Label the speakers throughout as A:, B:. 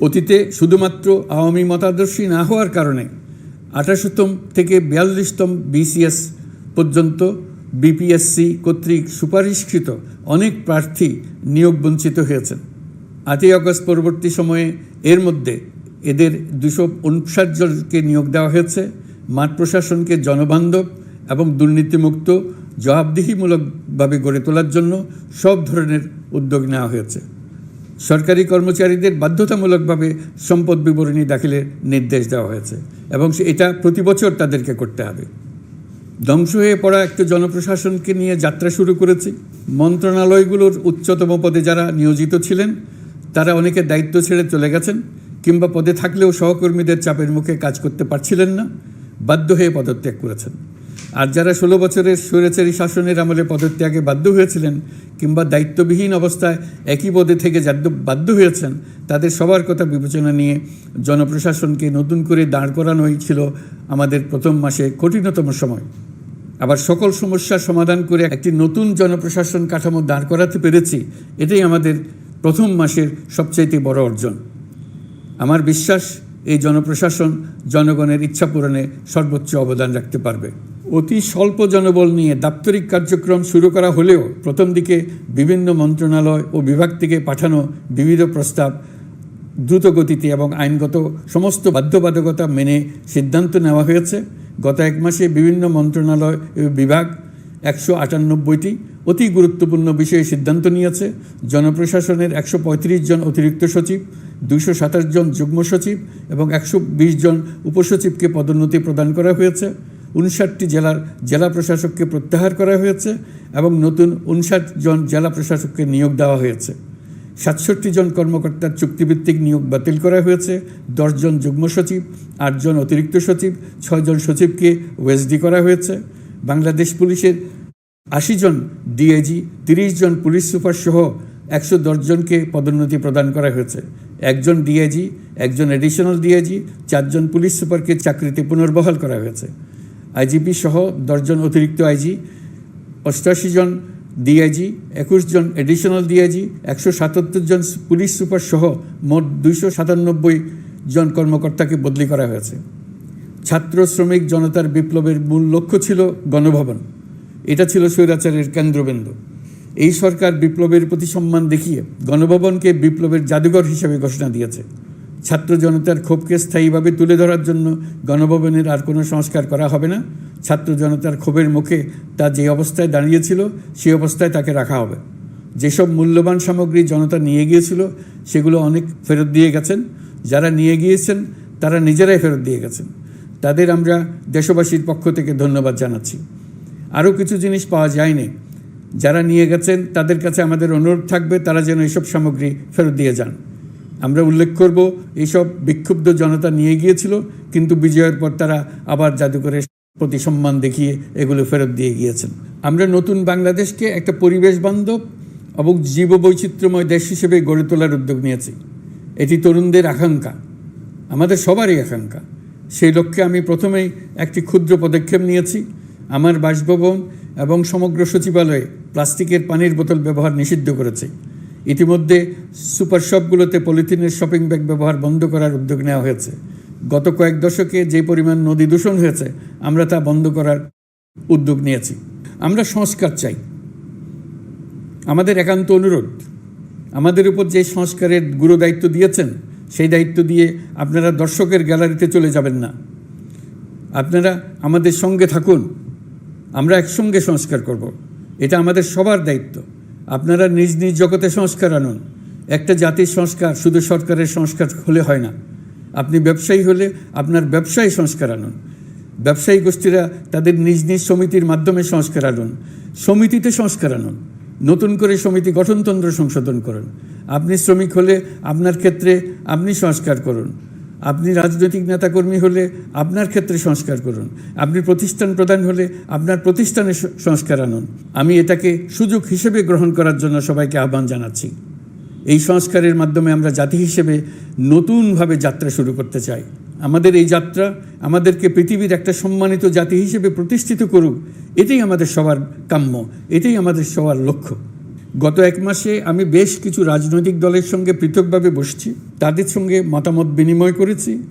A: অতীতে শুধুমাত্র আওয়ামী মতাদর্শী না হওয়ার কারণে আঠাশোতম থেকে বিয়াল্লিশতম বিসিএস পর্যন্ত বিপিএসসি কর্তৃক সুপারিশকৃত অনেক প্রার্থী নিয়োগ বঞ্চিত হয়েছেন। আটই অগস্ট পরবর্তী সময়ে এর মধ্যে এদের দুশো উনষাট জনকে নিয়োগ দেওয়া হয়েছে। মাঠ প্রশাসনকে জনবান্ধব এবং দুর্নীতিমুক্ত, জবাবদিহিমূলকভাবে গড়ে তোলার জন্য সব ধরনের উদ্যোগ নেওয়া হয়েছে। সরকারি কর্মচারীদের বাধ্যতামূলকভাবে সম্পদ বিবরণী দাখিলের নির্দেশ দেওয়া হয়েছে এবং এটা প্রতি বছর তাদেরকে করতে হবে। ধ্বংস হয়ে পড়া একটা জনপ্রশাসনকে নিয়ে যাত্রা শুরু করেছি। মন্ত্রণালয়গুলোর উচ্চতম পদে যারা নিয়োজিত ছিলেন, তারা অনেকে দায়িত্ব ছেড়ে চলে গেছেন কিংবা পদে থাকলেও সহকর্মীদের চাপের মুখে কাজ করতে পারছিলেন না, বাধ্য হয়ে পদত্যাগ করেছেন। আর যারা ষোলো বছরের স্বৈরাচারী শাসনের আমলে পদত্যাগে বাধ্য হয়েছিলেন কিংবা দায়িত্ববিহীন অবস্থায় একই পদে থেকে বাধ্য হয়েছেন, তাদের সবার কথা বিবেচনা নিয়ে জনপ্রশাসনকে নতুন করে দাঁড় করানোই ছিল আমাদের প্রথম মাসে কঠিনতম সময়। আবার সকল সমস্যার সমাধান করে একটি নতুন জনপ্রশাসন কাঠামো দাঁড় করাতে পেরেছি, এটাই আমাদের প্রথম মাসের সবচাইতে বড় অর্জন। আমার বিশ্বাস, এই জনপ্রশাসন জনগণের ইচ্ছা পূরণে সর্বোচ্চ অবদান রাখতে পারবে। অতি স্বল্প জনবল নিয়ে দাপ্তরিক কার্যক্রম শুরু করা হলেও প্রথম দিকে বিভিন্ন মন্ত্রণালয় ও বিভাগ থেকে পাঠানো বিবিধ প্রস্তাব দ্রুত গতিতে এবং আইনগত সমস্ত বাধ্যবাধকতা মেনে সিদ্ধান্ত নেওয়া হয়েছে। গত এক মাসে বিভিন্ন মন্ত্রণালয় বিভাগ একশো আটানব্বইটি অতি গুরুত্বপূর্ণ বিষয়ে সিদ্ধান্ত নিয়েছে। জনপ্রশাসনের একশো পঁয়ত্রিশ জন অতিরিক্ত সচিব, দুশো সাতাশ জন যুগ্ম সচিব এবং একশো বিশ জন উপসচিবকে পদোন্নতি প্রদান করা হয়েছে। উনষাটটি জেলার জেলা প্রশাসককে প্রত্যাহার করা হয়েছে এবং নতুন উনষাট জন জেলা প্রশাসককে নিয়োগ দেওয়া হয়েছে। সাতষট্টি জন কর্মকর্তার চুক্তিভিত্তিক নিয়োগ বাতিল করা হয়েছে দশজন যুগ্ম সচিব আটজন অতিরিক্ত সচিব ছয়জন সচিবকে ওয়েসডি করা হয়েছে। বাংলাদেশ পুলিশের আশি জন ডিআইজি, তিরিশ জন পুলিশ সুপার সহ একশো জনকে পদোন্নতি প্রদান করা হয়েছে। একজন ডিআইজি, একজন এডিশনাল ডিআইজি, চারজন পুলিশ সুপারকে চাকরিতে পুনর্বহাল করা হয়েছে। আইজিপি সহ দশজন অতিরিক্ত আইজি, অষ্টাশি জন ডিআইজি, একুশ জন এডিশনাল ডিআইজি, একশো সাতাত্তর জন পুলিশ সুপার সহ মোট দুইশো সাতানব্বই জন কর্মকর্তাকে বদলি করা হয়েছে। ছাত্র শ্রমিক জনতার বিপ্লবের মূল লক্ষ্য ছিল গণভবন। এটা ছিল স্বৈরাচারের কেন্দ্রবিন্দু। এই সরকার বিপ্লবের প্রতি সম্মান দেখিয়ে গণভবনকে বিপ্লবের জাদুঘর হিসেবে ঘোষণা দিয়েছে। ছাত্র জনতার ক্ষোভকে স্থায়ীভাবে তুলে ধরার জন্য গণভবনের আর কোনো সংস্কার করা হবে না। ছাত্র জনতার ক্ষোভের মুখে তা যে অবস্থায় দাঁড়িয়েছিল সেই অবস্থায় তাকে রাখা হবে। যেসব মূল্যবান সামগ্রী জনতা নিয়ে গিয়েছিল, সেগুলো অনেক ফেরত দিয়ে গেছেন। যারা নিয়ে গিয়েছেন, তারা নিজেরাই ফেরত দিয়ে গেছেন। তাদের আমরা দেশবাসীর পক্ষ থেকে ধন্যবাদ জানাচ্ছি। আরও কিছু জিনিস পাওয়া যায়নি। যারা নিয়ে গেছেন, তাদের কাছে আমাদের অনুরোধ থাকবে, তারা যেন এইসব সামগ্রী ফেরত দিয়ে যান। আমরা উল্লেখ করব, এইসব বিক্ষুব্ধ জনতা নিয়ে গিয়েছিল, কিন্তু বিজয়ের পর তারা আবার জাদুঘরের প্রতি সম্মান দেখিয়ে এগুলো ফেরত দিয়ে গিয়েছেন। আমরা নতুন বাংলাদেশকে একটা পরিবেশ বান্ধব এবং জীববৈচিত্র্যময় দেশ হিসেবে গড়ে তোলার উদ্যোগ নিয়েছি। এটি তরুণদের আকাঙ্ক্ষা, আমাদের সবারই আকাঙ্ক্ষা। সেই লক্ষ্যে আমি প্রথমেই একটি ক্ষুদ্র পদক্ষেপ নিয়েছি। আমার বাসভবন এবং সমগ্র সচিবালয়ে প্লাস্টিকের পানির বোতল ব্যবহার নিষিদ্ধ করেছে। ইতিমধ্যে সুপার শপগুলোতে পলিথিনের শপিং ব্যাগ ব্যবহার বন্ধ করার উদ্যোগ নেওয়া হয়েছে। গত কয়েক দশকে যে পরিমাণ নদী দূষণ হয়েছে, আমরা তা বন্ধ করার উদ্যোগ নিয়েছি। আমরা সংস্কার চাই। আমাদের একান্ত অনুরোধ, আমাদের উপর যে সংস্কারের গুরু দায়িত্ব দিয়েছেন, সেই দায়িত্ব দিয়ে আপনারা দর্শকের গ্যালারিতে চলে যাবেন না। আপনারা আমাদের সঙ্গে থাকুন। আমরা একসঙ্গে সংস্কার করব। এটা আমাদের সবার দায়িত্ব। আপনারা নিজ নিজ জগতে সংস্কার আনুন। একটা জাতির সংস্কার শুধু সরকারের সংস্কার হলে হয় না। আপনি ব্যবসায়ী হলে আপনার ব্যবসায়ী সংস্কার আনুন। ব্যবসায়ী গোষ্ঠীরা তাদের নিজ নিজ সমিতির মাধ্যমে সংস্কার আনুন। সমিতিতে সংস্কার আনুন। নতুন করে সমিতি গঠনতন্ত্র সংশোধন করুন। আপনি শ্রমিক হলে আপনার ক্ষেত্রে আপনি সংস্কার করুন। আপনি রাজনৈতিক নেতাকর্মী হলে আপনার ক্ষেত্রে সংস্কার করুন। আপনি প্রতিষ্ঠান প্রধান হলে আপনার প্রতিষ্ঠানে সংস্কার আনুন। আমি এটাকে সুযোগ হিসেবে গ্রহণ করার জন্য সবাইকে আহ্বান জানাচ্ছি। এই সংস্কারের মাধ্যমে আমরা জাতি হিসেবে নতুনভাবে যাত্রা শুরু করতে চাই। আমাদের এই যাত্রা আমাদেরকে পৃথিবীর একটা সম্মানিত জাতি হিসেবে প্রতিষ্ঠিত করুক। এটাই আমাদের সবার কাম্য। এটাই আমাদের সবার লক্ষ্য। গত এক মাসে আমি বেশ কিছু রাজনৈতিক দলের সঙ্গে পৃথকভাবে বসছি। তাদের সঙ্গে মতামত বিনিময় করেছি।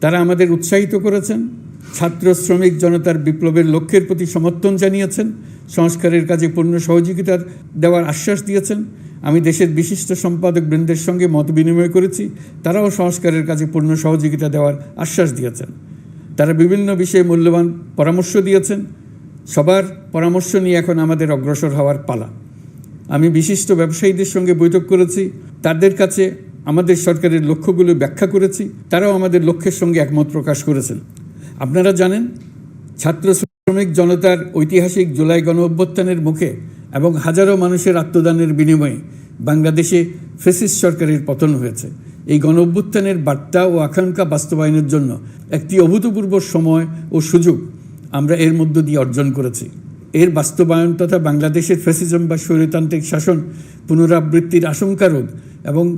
A: তারা আমাদের উৎসাহিত করেছেন। ছাত্র শ্রমিক জনতার বিপ্লবের লক্ষ্যের প্রতি সমর্থন জানিয়েছেন। সংস্কারের কাজে পূর্ণ সহযোগিতা দেওয়ার আশ্বাস দিয়েছেন। আমি দেশের বিশিষ্ট সম্পাদক বৃন্দের সঙ্গে মত বিনিময় করেছি। তারাও সংস্কারের কাজে পূর্ণ সহযোগিতা দেওয়ার আশ্বাস দিয়েছেন। তারা বিভিন্ন বিষয়ে মূল্যবান পরামর্শ দিয়েছেন। সবার পরামর্শ নিয়ে এখন আমাদের অগ্রসর হওয়ার পালা। আমি বিশিষ্ট ব্যবসায়ীদের সঙ্গে বৈঠক করেছি। তাদের কাছে আমাদের সরকারের লক্ষ্যগুলো ব্যাখ্যা করেছি। তারাও আমাদের লক্ষ্যের সঙ্গে একমত প্রকাশ করেছেন। আপনারা জানেন, ছাত্র শ্রমিক জনতার ঐতিহাসিক জুলাই গণ অভ্যুত্থানের মুখে এবং হাজারো মানুষের আত্মদানের বিনিময়ে বাংলাদেশে ফেসিস সরকারের পতন হয়েছে। এই গণ অভ্যুত্থানের বার্তা ও আকাঙ্ক্ষা বাস্তবায়নের জন্য একটি অভূতপূর্ব সময় ও সুযোগ আমরা এর মধ্য দিয়ে অর্জন করেছি। এর বাস্তবায়ন তথা বাংলাদেশের ফ্যাসিজম বা স্বৈরতান্ত্রিক শাসন পুনরাবৃত্তির আশঙ্কা এবং